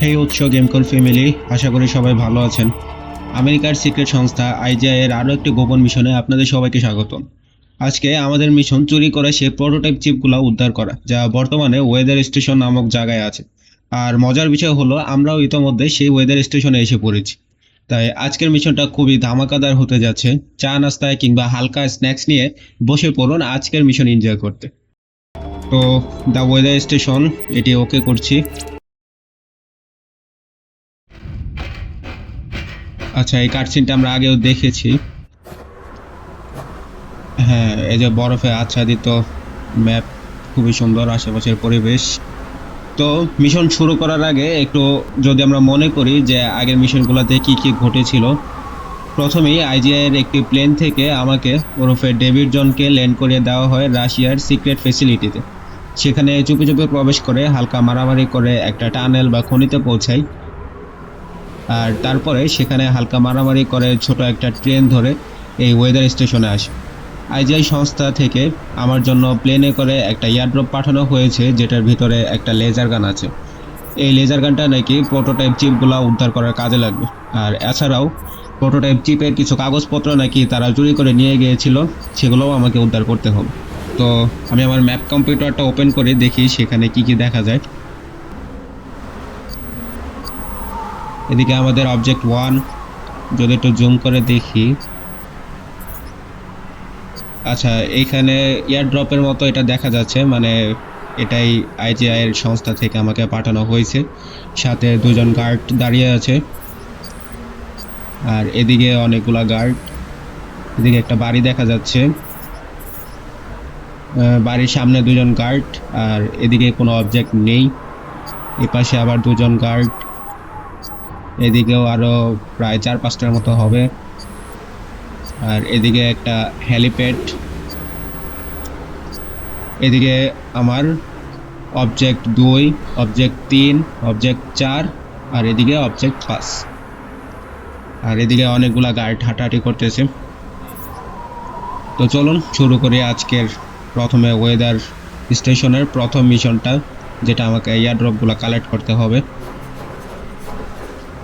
হেই উৎস গেমকল ফ্যামিলি, আশা করি সবাই ভালো আছেন। আমেরিকার সিক্রেট সংস্থা আইজিআই এর আরও একটি গোপন মিশনে আপনাদের সবাইকে স্বাগতম। আজকে আমাদের মিশন চুরি করে সেই প্রোটোটাইপ চিপগুলো উদ্ধার করা, যা বর্তমানে ওয়েদার স্টেশন নামক জায়গায় আছে। আর মজার বিষয় হলো, আমরাও ইতোমধ্যে সেই ওয়েদার স্টেশনে এসে পড়েছি। তাই আজকের মিশনটা খুবই ধামাকাদার হতে যাচ্ছে, চা নাস্তায় কিংবা হালকা স্ন্যাক্স নিয়ে বসে পড়ুন আজকের মিশন এনজয় করতে। তো দ্য ওয়েদার স্টেশন এটি ওকে করছি। আচ্ছা এই কাটসিনটা আমরা আগেও দেখেছি। হ্যাঁ এই যে বরফে আচ্ছাদিত ম্যাপ, খুবই সুন্দর আশেপাশের পরিবেশ। তো মিশন শুরু করার আগে একটু যদি আমরা মনে করি যে আগের মিশনগুলোতে কি কি ঘটেছিল, প্রথমেই আইজিআই এর একটি প্লেন থেকে আমাকে ওরফে ডেভিড জনকে ল্যান্ড করিয়ে দেওয়া হয় রাশিয়ার সিক্রেট ফেসিলিটিতে সেখানে চুপি চুপি প্রবেশ করে হালকা মারামারি করে একটা টানেল বা খনিতে পৌঁছাই। আর তারপরে সেখানে হালকা মারামারি করে ছোট একটা ট্রেন ধরে এই ওয়েদার স্টেশনে আসে। আইজিআই সংস্থা থেকে আমার জন্য প্লেনে করে একটা এয়ারড্রপ পাঠানো হয়েছে, যেটার ভিতরে একটা লেজার গান আছে। এই লেজার গানটা নাকি প্রোটোটাইপ চিপগুলো উদ্ধার করার কাজে লাগবে। আর এছাড়াও প্রোটোটাইপ চিপের কিছু কাগজপত্র নাকি তারা চুরি করে নিয়ে গিয়েছিল, সেগুলোও আমাকে উদ্ধার করতে হবে। তো আমি আমার ম্যাপ কম্পিউটারটা ওপেন করে দেখি সেখানে কি কি দেখা যায়। এদিকে আমাদের অবজেক্ট ওয়ান যদি একটু জুম করে দেখি। আচ্ছা এইখানে এয়ার ড্রপের মতো এটা দেখা যাচ্ছে মানে এটাই আইজিআই এর সংস্থা থেকে আমাকে পাঠানো হয়েছে। সাথে দুজন গার্ড দাঁড়িয়ে আছে। আর এদিকে অনেকগুলা গার্ড এদিকে একটা বাড়ি দেখা যাচ্ছে। বাড়ির সামনে দুজন গার্ড আর এদিকে কোনো অবজেক্ট নেই। এপাশে আবার দুজন গার্ড এদিকেও আরও প্রায় চার পাঁচটার মতো হবে। আর এদিকে একটা হ্যালিপ্যাড এদিকে আমার অবজেক্ট দুই অবজেক্ট তিন অবজেক্ট চার, আর এদিকে অবজেক্ট পাঁচ। আর এদিকে অনেকগুলা গার্ড হাঁটাহাঁটি করতেছে। তো চলুন শুরু করি আজকের প্রথমে ওয়েদার স্টেশনের প্রথম মিশনটা যেটা আমাকে এয়ারড্রপগুলো কালেক্ট করতে হবে।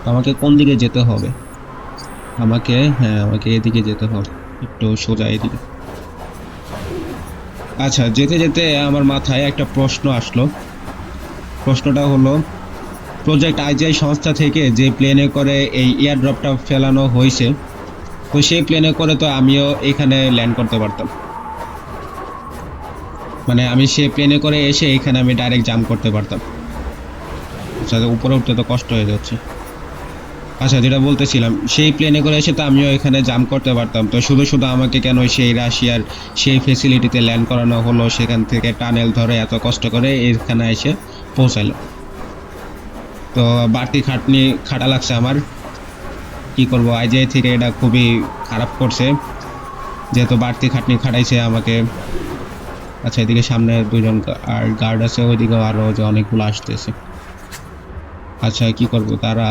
আমাকে কোন দিকে যেতে হবে? আমাকে হ্যাঁ আমাকে এদিকে যেতে হবে। একটু সোজা এদিকে। আচ্ছা যেতে যেতে আমার মাথায় একটা প্রশ্ন আসলো। প্রশ্নটা হলো প্রজেক্ট আইজিআই সংস্থা থেকে যে প্লেনে করে এই এয়ারড্রপটা ফেলানো হয়েছে, তো সেই প্লেনে করে তো আমিও এখানে ল্যান্ড করতে পারতাম। মানে আমি সে প্লেনে করে এসে এখানে আমি ডাইরেক্ট জাম্প করতে পারতাম। আচ্ছা উপরে উঠতে তো কষ্ট হয়ে যাচ্ছে। আচ্ছা যেটা বলতেছিলাম, সেই প্লেনে করে এসে তো আমিও এখানে জাম্প করতে পারতাম। তো শুধু শুধু আমাকে কেন সেই রাশিয়ার সেই ফেসিলিটিতে ল্যান্ড করানো হলো, সেখান থেকে টানেল ধরে এত কষ্ট করে এখানে এসে পৌঁছালো। তো বাড়তি খাটনি, খাটা লাগছে আমার। কি করব, আইজিআই থেকে এটা খুবই খারাপ করছে। যেহেতু বাড়তি খাটনি খাটাইছে আমাকে। আচ্ছা এদিকে সামনে দুজন আর গার্ড আছে, ওইদিকেও আরও যে অনেকগুলো আসতেছে। আচ্ছা কি করব, তারা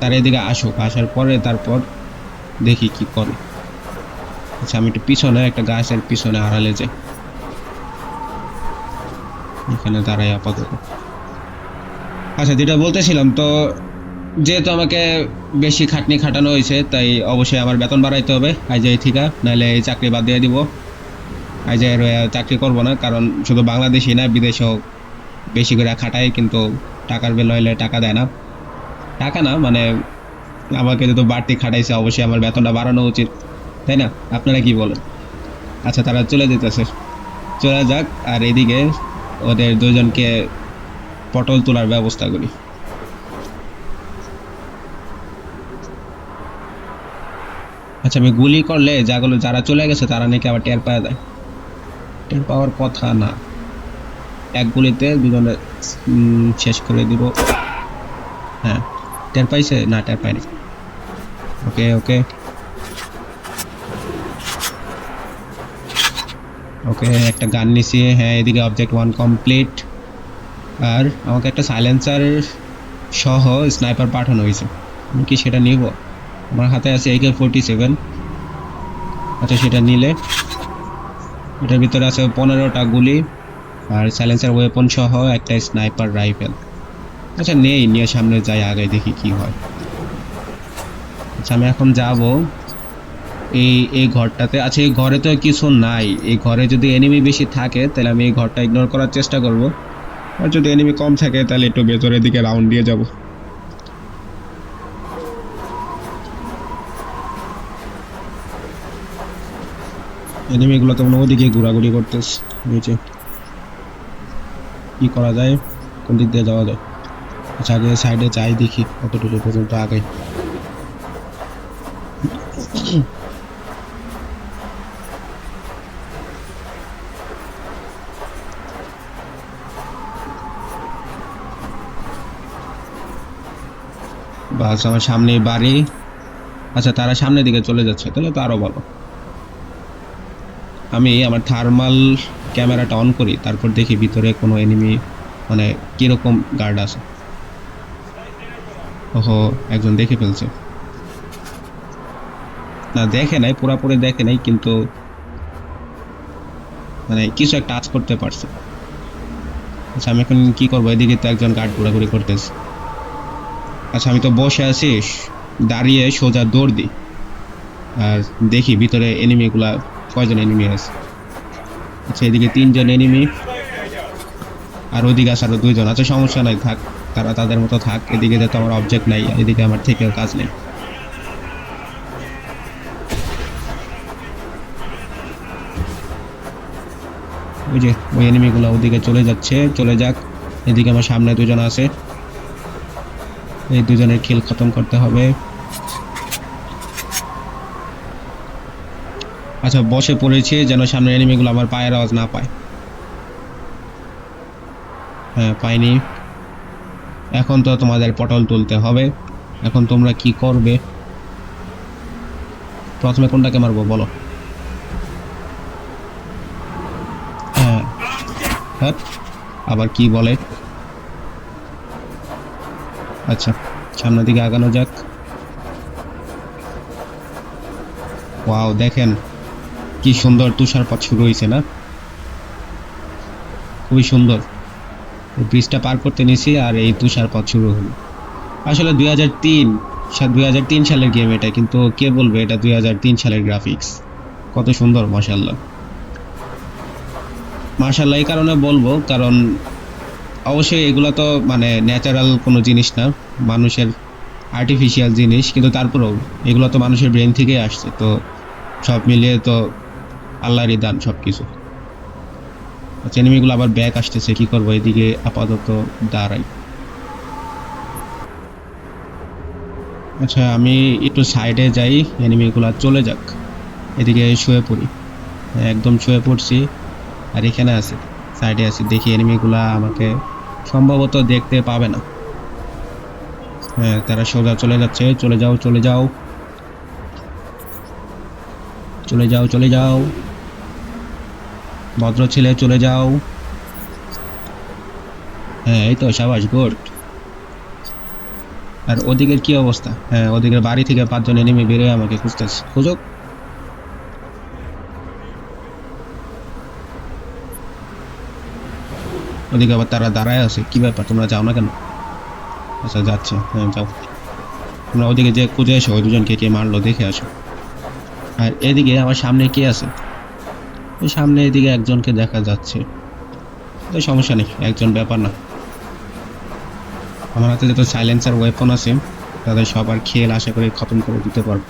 তার এদিকে আসুক, আসার পরে তারপর দেখি কি করে। আচ্ছা আমি একটু পিছনে, একটা গাছের পিছনে আড়ালে যাই। এখানে দাঁড়াই আপাতত। আচ্ছা যেটা বলতেছিলাম, তো যেহেতু আমাকে বেশি খাটনি খাটানো হয়েছে, তাই অবশ্যই আমার বেতন বাড়াইতে হবে। আইজাই ঠিকা নাহলে এই চাকরি বাদ দিয়ে দিব। আইজাই চাকরি করব না, কারণ শুধু বাংলাদেশি না, বিদেশেও বেশি করে খাটায় কিন্তু টাকার বেল হইলে টাকা দেয় না। টাকা না মানে আমাকে যদি বাড়তি খাটাইছে, অবশ্যই আমার বেতনটা বাড়ানো উচিত, তাই না? আপনারা কি বলেন? আচ্ছা তারা চলে যেতেছে। চলে যাক, আর এদিকে ওদের দুজনকে পটল তোলার ব্যবস্থা করি। আচ্ছা আমি গুলি করলে যাগুলো, যারা চলে গেছে, তারা নাকি আবার টের পাওয়া যায়? টের পাওয়ার কথা না। এক গুলিতে দুজনে শেষ করে দিব। হ্যাঁ। টের পাইছে না টের পাইনি ওকে ওকে ওকে একটা গান নিছি। হ্যাঁ এদিকে অবজেক্ট ওয়ান কমপ্লিট আর আমাকে একটা সাইলেন্সার সহ স্নাইপার পাঠানো হয়েছে। আমি কি সেটা নিব? আমার হাতে আছে একে ফোরটি সেভেন আচ্ছা সেটা নিলে। এটার ভিতরে আছে পনেরোটা গুলি। আর সাইলেন্সার ওয়েপন সহ একটা স্নাইপার রাইফেল আচ্ছা নেই, নিয়ে সামনে যাই আগে, দেখি কি হয়। আচ্ছা আমি এখন যাব এই এই ঘরটাতে। আচ্ছা এই ঘরে তো কিছু নাই। এই ঘরে যদি এনিমি বেশি থাকে, তাহলে আমি এই ঘরটা ইগনোর করার চেষ্টা করব। আর যদি এনিমি কম থাকে, তাহলে একটু ভেতরের দিকে রাউন্ড দিয়ে যাব। এনিমিগুলো তো মনে ওদিকে ঘোরাঘুরি করতেছে, নিচে। কি করা যায়? কোন দিক দিয়ে যাওয়া যায়? আচ্ছা আগে সাইডে যাই দেখি কতটুকু পর্যন্ত আগে বাস, আমার সামনে বাড়ি। আচ্ছা তারা সামনের দিকে চলে যাচ্ছে, তাহলে তো আরও ভালো। আমি আমার থার্মাল ক্যামেরাটা অন করি, তারপর দেখি ভিতরে কোনো এনিমি মানে কীরকম গার্ড আছে। ওহো, একজন দেখে ফেলছে। না, দেখে নাই, পুরাপুরি দেখে নাই, কিন্তু মানে কিছু একটা টাচ করতে পারছে। আচ্ছা আমি এখন কি করব? এদিকে তো একজন গার্ড ঘোরাঘুরি করতেছে। আচ্ছা আমি তো বসে আছি, দাঁড়িয়ে সোজা দৌড় দিই। আর দেখি ভিতরে এনিমিগুলা কয়জন এনিমি আছে? আচ্ছা এদিকে তিনজন এনিমি আর ওদিকে আরও দুইজন। আচ্ছা সমস্যা নাই, থাক। তারা তাদের মতো থাক, এদিকে তো আমার অবজেক্ট নাই, এদিকে আমার থেকেও কাজ নেই। ওই যে, ওই এনিমিগুলো ওদিকে চলে যাচ্ছে, চলে যাক। এদিকে আমার সামনে দুজন আছে। এই দুজনের খেল খতম করতে হবে। আচ্ছা বসে পড়েছে যেন সামনের এনিমিগুলো আমার পায়ের আওয়াজ না পায়। হ্যাঁ পাইনি। এখন তো তোমাদের পটল তুলতে হবে। এখন তোমরা কি করবে? প্রথমে কোনটাকে মারবো বলো? হ্যাঁ। হ্যাঁ। আবার কি বলে? আচ্ছা সামনের দিকে আগানো যাক। ওয়াও, দেখেন কি সুন্দর তুষারপাত শুরু হয়েছে না? খুবই সুন্দর। ব্রিজটা পার করতে নিছি আর এই তুষারপাত শুরু হলো। আসলে দুই হাজার তিন দুই হাজার তিন সালের গেম এটা, কিন্তু কে বলবে এটা দুই হাজার তিন সালের গ্রাফিক্স কত সুন্দর মাসাল্লাহ মার্শাল্লাহ এই কারণে বলব, কারণ অবশ্যই এগুলো তো মানে ন্যাচারাল কোনো জিনিস না, মানুষের আর্টিফিশিয়াল জিনিস, কিন্তু তারপরেও এগুলো তো মানুষের ব্রেন থেকেই আসছে, তো সব মিলিয়ে তো আল্লাহরই দান সব কিছু আচ্ছা এনিমিগুলো আবার ব্যাক আসতেছে, কি করব? এদিকে আপাতত দাঁড়াই। আচ্ছা আমি একটু সাইডে যাই এনিমিগুলো চলে যাক। এদিকে শুয়ে পড়ি। একদম শুয়ে পড়ছি, আর এখানে আছে সাইডে আছি। দেখি এনিমিগুলা আমাকে সম্ভবত দেখতে পাবে না। হ্যাঁ তারা সোজা চলে যাচ্ছে। চলে যাও চলে যাও। চলে যাও চলে যাও। ভদ্র ছেলে চলে যাও। হ্যাঁ এই তো, সাবাস, গুড। আর ওদিকের কি অবস্থা? হ্যাঁ ওদিকের বাড়ি থেকে পাঁচজন এনিমি বেরোয় আমাকে খুঁজতেছে। খুঁজুক ওদিকে আবার তারা দাঁড়ায় আছে। কি ব্যাপার, তোমরা যাও না কেন? আচ্ছা যাচ্ছে। হ্যাঁ যাও। তোমরা ওদিকে যে খুঁজে এসো, ওই দুজনকে কে মারলো, দেখে আসো। আর এদিকে আমার সামনে কে আছে? সামনে এদিকে একজনকে দেখা যাচ্ছে। তো সমস্যা নেই, একজন ব্যাপার না। আমার হাতে যত সাইলেন্সার ওয়েপন আছে, তাদের সবার খেল আশা করি খতম করে দিতে পারব।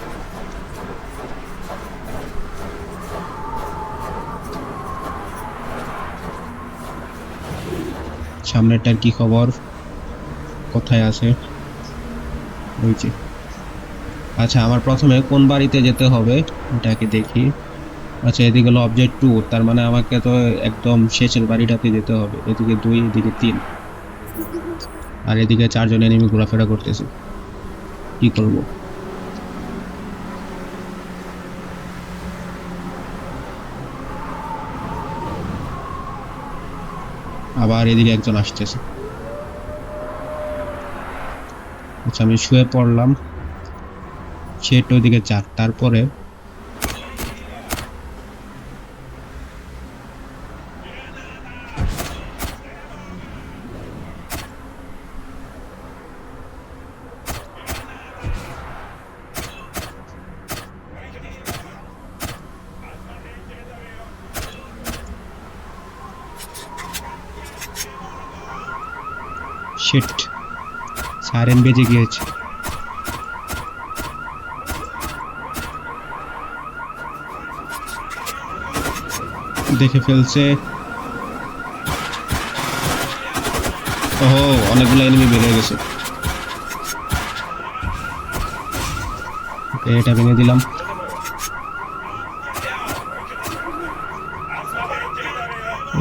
সামনেরটার কি খবর? কোথায় আছে? আচ্ছা আমার প্রথমে কোন বাড়িতে যেতে হবে? এটাকে দেখি। আচ্ছা এদিকে হলো অবজেক্ট টু তার মানে আমাকে তো একদম শেষের বাড়িটাতে যেতে হবে। এদিকে দুই, এদিকে তিন। আর এদিকে চারজন এনিমি ঘোরাফেরা করতেছে। কি করব? আবার এদিকে একজন আসতেছে। আচ্ছা আমি শুয়ে পড়লাম। সেটা ওইদিকে চার তারপরে শিট সাইরেন বেজে গিয়েছে। দেখে ফেলছে। ওহো, অনেকগুলো এনিমি বেরিয়ে গেছে। এটা ভেঙে দিলাম।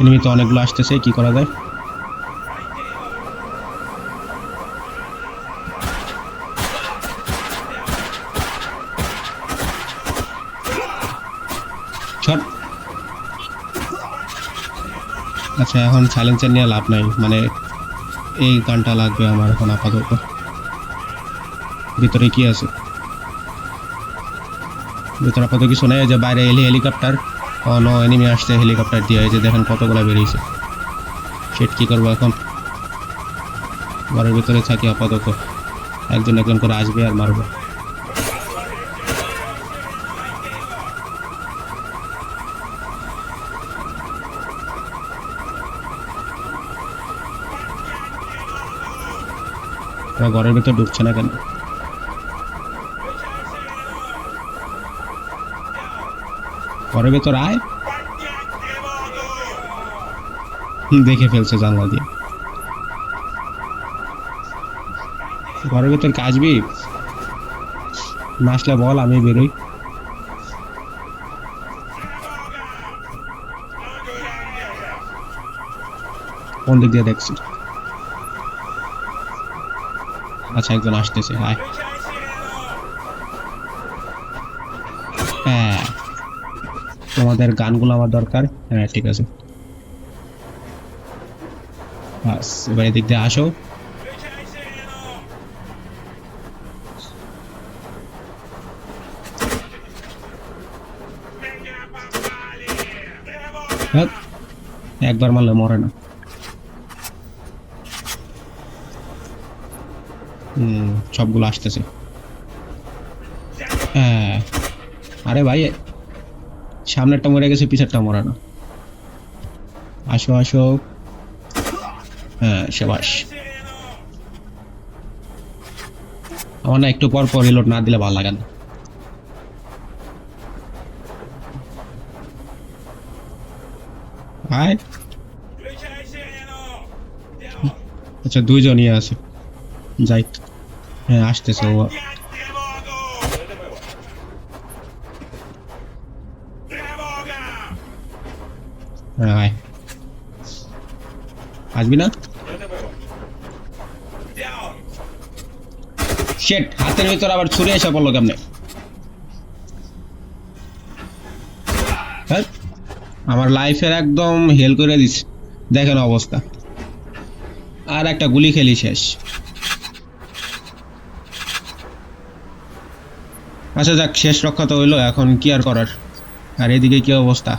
এনিমি তো অনেকগুলো আসতেছে, কি করা যায়? ছট আচ্ছা এখন সাইলেন্সার নিয়ে লাভ নাই। মানে এই গানটা লাগবে আমার এখন আপাতত। ভিতরে কি আছে? ভিতরে আপাতত কিছু নেই যে বাইরে এলি হেলিকপ্টার ও নো এনিমি আসছে হেলিকপ্টার দিয়ে। যে দেখেন কতগুলো বেরিয়েছে। সেট কি করব এখন? ঘরের ভিতরে থাকি আপাতত। একজন একজন করে আসবে আর মারবো। ওরা ঘরের ভিতর ঢুকছে না কেন? ঘরের ভেতর আয়। দেখে ফেলছে জানলা দিয়ে। ঘরের ভেতর কাজবি না বল, আমি বেরোই। কোন দিক দিয়ে দেখছি। আচ্ছা একজন আসতেছে হ্যাঁ তোমাদের গানগুলো আমার দরকার। হ্যাঁ ঠিক আছে। বাস এবার এদিক দিয়ে আসো। হ্যাঁ, একবার মারলে মরে না। সবগুলো আসতেছে। হ্যাঁ। আরে ভাই, সামনেরটা মরে গেছে পিছেরটা মরে না। আসো আসো। হ্যাঁ সেবাস। আমার না একটু পর পর রিলোড না দিলে ভালো লাগে না। আয়। আচ্ছা দুইজনই আছে। যাই। হ্যাঁ আসতেছে ও। হ্যাঁ আসবি না? শেট হাতের ভিতর আবার ছুরি এসে পড়ল কেমনে? হ্যাঁ আমার লাইফের একদম হেল করে দিস দেখেন অবস্থা। আর একটা গুলি খেলি শেষ। আচ্ছা যাক, শেষ রক্ষা তো হইল, এখন কি আর করার? আর এদিকে কি অবস্থা?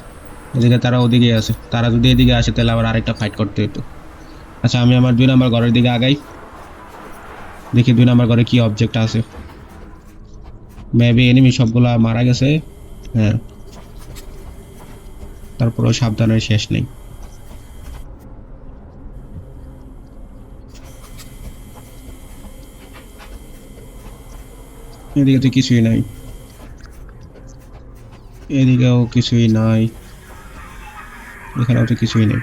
এদিকে তারা ওদিকে আছে। তারা যদি এদিকে আসে, তাহলে আবার আরেকটা ফাইট করতে হতো আচ্ছা আমি আমার দুই নাম্বার ঘরের দিকে আগাই। দেখি দুই নাম্বার ঘরে কি অবজেক্ট আছে। মেবি এনিমি সবগুলা মারা গেছে। হ্যাঁ। তারপরেও সাবধানের শেষ নেই। এদিকে তো কিছুই নাই। এদিকেও কিছুই নাই। এখানেও তো কিছুই নেই।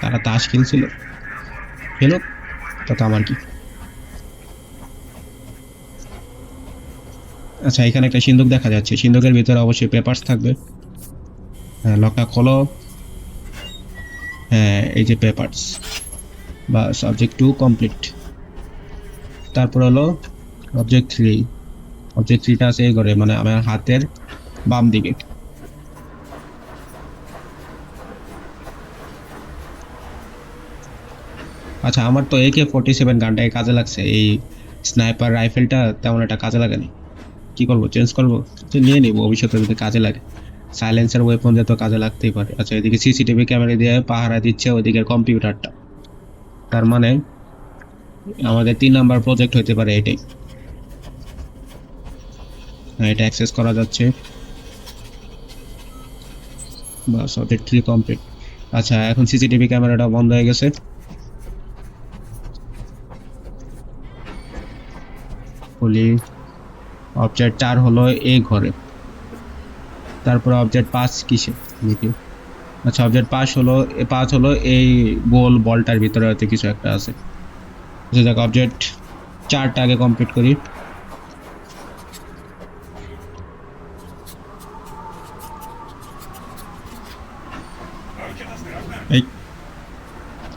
তারা তাস খেলছিল। খেলুক, তাতে আমার কি? আচ্ছা এখানে একটা সিন্ধুক দেখা যাচ্ছে। সিন্ধুকের ভিতরে অবশ্যই পেপারস থাকবে। হ্যাঁ লকটা খোলো। হ্যাঁ এই যে পেপারস বা সাবজেক্ট টু কমপ্লিট তারপর হলো অবজেক্ট থ্রি অবজেক্ট থ্রিটা আছে এই ঘরে মানে আমার হাতের বাম দিকে। আচ্ছা আমার তো একে ফোর্টি সেভেন গানটাই কাজে লাগছে। এই স্নাইপার রাইফেলটা তেমন একটা কাজে লাগেনি। কি করব চেঞ্জ করব? তো নিয়ে নিবো ভবিষ্যতে যদি কাজে লাগে। সাইলেন্সার ওয়েপন দিয়ে তো কাজে লাগতেই পারে। আচ্ছা এদিকে সিসিটিভি ক্যামেরা দিয়ে পাহারা দিচ্ছে ওদিকে কম্পিউটারটা তার মানে আমাদের তিন নাম্বার প্রজেক্ট হইতে পারে এটাই। হ্যাঁ, এটা অ্যাক্সেস করা যাচ্ছে। বাস অডিট থ্রি কমপ্লিট আচ্ছা এখন সিসিটিভি ক্যামেরাটা বন্ধ হয়ে গেছে। অবজেক্ট চার হলো এ ঘরে। তারপরে অবজেক্ট পাঁচ কিসে? দেখি। আচ্ছা অবজেক্ট পাঁচ হলো পাঁচ হলো এই গোল বলটার ভিতরে হয়তো কিছু একটা আছে। আচ্ছা দেখ অবজেক্ট চারটা আগে কমপ্লিট করি। এই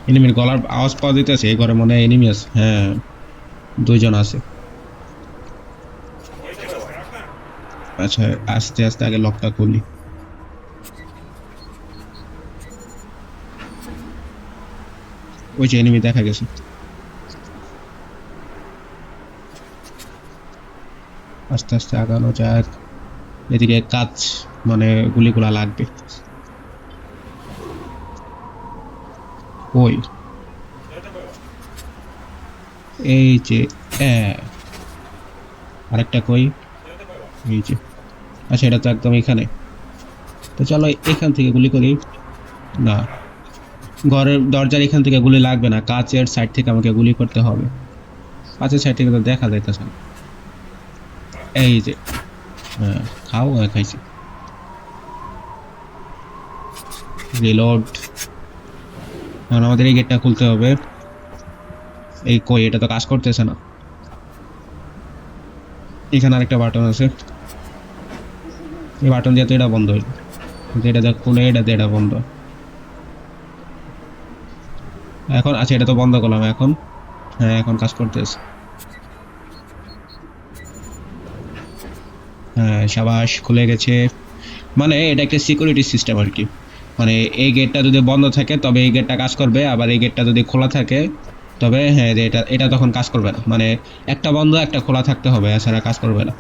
এনিমির গলার আওয়াজ পাওয়া দিতেছে এই ঘরে মনে হয় এনিমি আছে। হ্যাঁ দুইজন আছে। আচ্ছা আস্তে আস্তে আগে লকটা খুলি। ওই যে এনিমি দেখা গেছে। আস্তে আস্তে আগানো যাক এদিকে কাজ মানে গুলিগুলা লাগবে। ওই। এই যে আরেকটা কই? এই যে। আচ্ছা এটা তো একদম এখানে। তো চলো এখান থেকে গুলি করি। না। ঘরের দরজার এখান থেকে গুলি লাগবে না। কাচের সাইড থেকে আমাকে গুলি করতে হবে। কাচের সাইড থেকে তো দেখা যাইতেছে না। এই যে খাও খাইছি। রিলোড এখন আমাদের এই গেটটা খুলতে হবে। এই কই, এটা তো কাজ করতেছে না। এখানে আরেকটা বাটন আছে। এই বাটন দিয়ে তো এটা বন্ধ হইল। যেটা দেখ খুলে, এটা দিয়ে এটা বন্ধ। এখন আচ্ছা এটা তো বন্ধ করলাম এখন। হ্যাঁ এখন কাজ করতেছে। হ্যাঁ সাবাস খুলে গেছে। মানে এটা একটা সিকিউরিটি সিস্টেম আর কি। মানে এই গেটটা যদি বন্ধ থাকে, তবে এই গেটটা কাজ করবে। আবার এই গেটটা যদি খোলা থাকে, তবে হ্যাঁ এটা এটা তখন কাজ করবে না। মানে একটা বন্ধ, একটা খোলা থাকতে হবে, এছাড়া কাজ করবে না।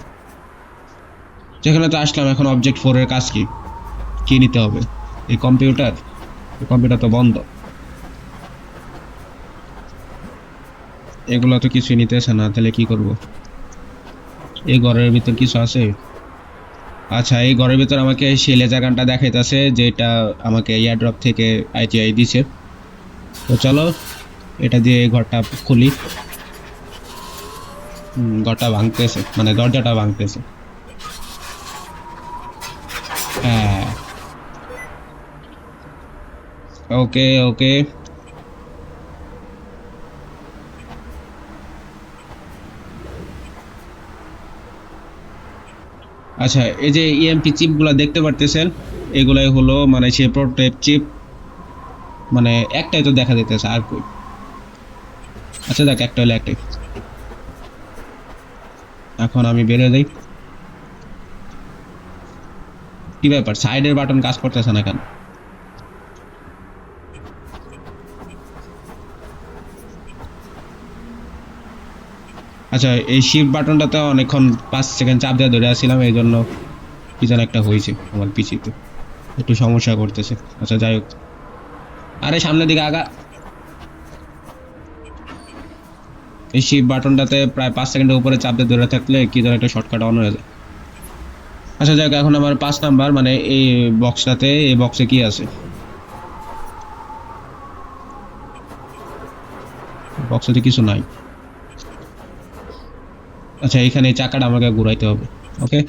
যেখানে তো আসলাম, এখন অবজেক্ট ফোরের কাজ কি? কি নিতে হবে? এই কম্পিউটার কম্পিউটার তো বন্ধ। এগুলো তো কিছুই নিতেছে না, তাহলে কি করব? এই ঘরের ভিতর কিছু আছে? আচ্ছা এই ঘরের ভিতর আমাকে সেই লেজার গানটা দেখাইতেছে, যেটা আমাকে এয়ারড্রপ থেকে আইটিআই দিছে। তো চলো, এটা দিয়ে ঘরটা খুলি। ঘরটা ভাঙতেছে মানে দরজাটা ভাঙতেছে। হ্যাঁ। ওকে ওকে। আচ্ছা এই যে ইএমপি চিপগুলো দেখতে পারতেছেন, এগুলাই হলো মানে সে প্রোটোটাইপ চিপ মানে একটাই তো দেখা যেতেছে আর কই? আচ্ছা দেখ, একটা হলে একটাই। এখন আমি বেরো যাই। কি ব্যাপার সাইডের বাটন কাজ করতেছে না কেন? আচ্ছা এই শিফট বাটনটাতে অনেকক্ষণ পাঁচ সেকেন্ড চাপ দিয়ে ধরে আসছিলাম এই জন্য কি যেন একটা হয়েছে আমার পিছিতে একটু সমস্যা করতেছে। আচ্ছা যাই হোক। আরে, সামনের দিকে আগা। এই শিফট বাটনটাতে প্রায় পাঁচ সেকেন্ডের উপরে চাপ দিয়ে ধরে থাকলে কি যেন একটা শর্টকাট অন হয়ে যায়। আচ্ছা যাই হোক, এখন আমার পাঁচ নাম্বার মানে এই বক্সটাতে এই বক্সে কি আছে? বক্সে কিছু নাই। আচ্ছা এখানে চাকাটা আমাকে ঘুরাইতে হবে, ওকে?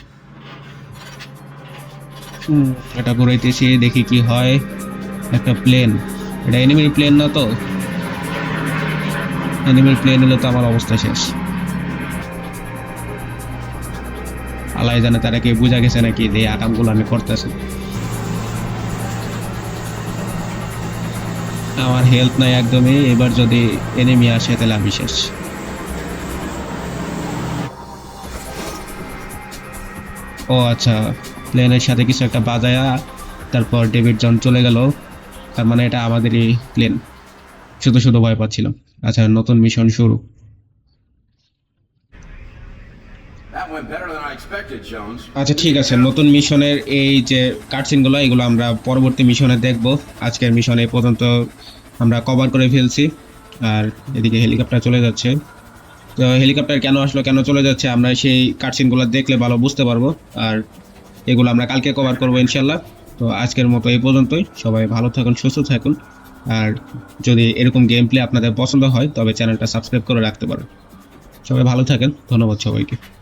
হুম, এটা ঘুরাইতেছি দেখি কি হয়। একটা প্লেন, এটা এনিমির প্লেন না তো? এনিমির প্লেন হলে তো আমার অবস্থা শেষ। আলাই জানে তারা কি বোঝা গেছে নাকি যে আকামগুলো আমি করতেছি। আমার হেল্প নাই একদমই, এবার যদি এনিমি আসে তাহলে আমি শেষ। ও আচ্ছা প্লেনের সাথে কিছু একটা বাজায়া তারপর ডেভিড জন চলে গেল। তার মানে এটা আমাদেরই প্লেন শুধু শুধু ভয় পাচ্ছিলাম আচ্ছা নতুন মিশন শুরু. আচ্ছা ঠিক আছে। নতুন মিশনের এই যে কাটসিনগুলো এগুলো আমরা পরবর্তী মিশনে দেখব। আজকের মিশন এই পর্যন্ত আমরা কভার করে ফেলছি। আর এদিকে হেলিকপ্টার চলে যাচ্ছে। হেলিকপ্টার কেন আসলো, কেন চলে যাচ্ছে, আমরা সেই কাটসিনগুলো দেখলে ভালো বুঝতে পারব। আর এগুলো আমরা কালকে কভার করব ইনশাল্লাহ। তো আজকের মতো এই পর্যন্তই। সবাই ভালো থাকুন, সুস্থ থাকুন। আর যদি এরকম গেম প্লে আপনাদের পছন্দ হয়, তবে চ্যানেলটা সাবস্ক্রাইব করে রাখতে পারেন। সবাই ভালো থাকেন। ধন্যবাদ সবাইকে।